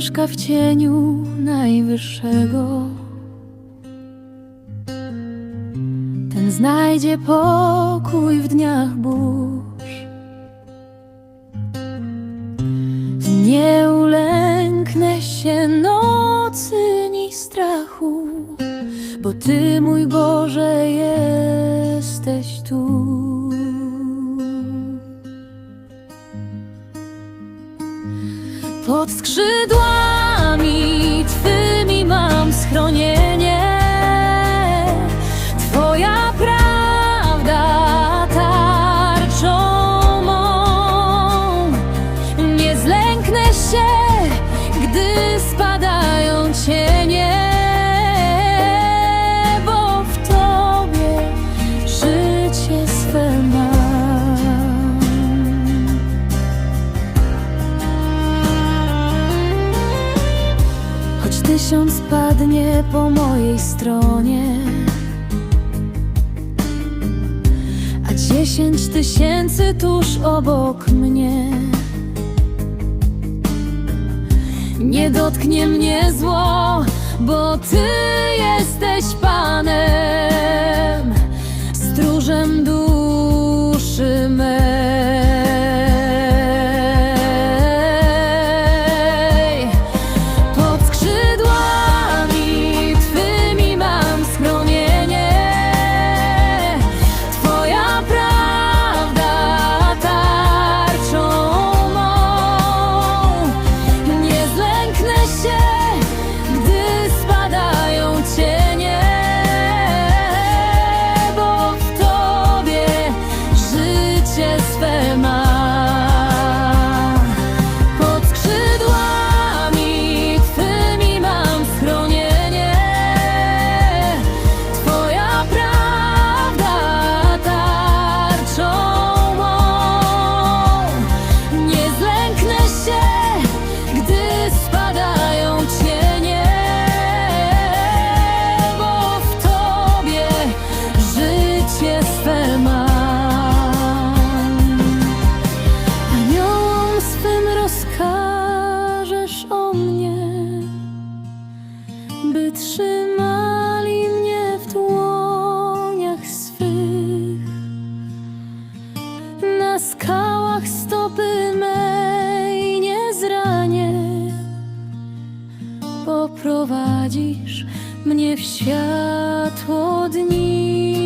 mieszka w cieniu Najwyższego, ten znajdzie pokój w dniach burz. Nie ulęknę się nocy ni strachu, bo Ty, mój skrzydłami Twymi mam schronienie. Tysiąc padnie po mojej stronie, a dziesięć tysięcy tuż obok mnie. Nie dotknie mnie zło, bo Ty jesteś Panem, poprowadzisz mnie w światło dni.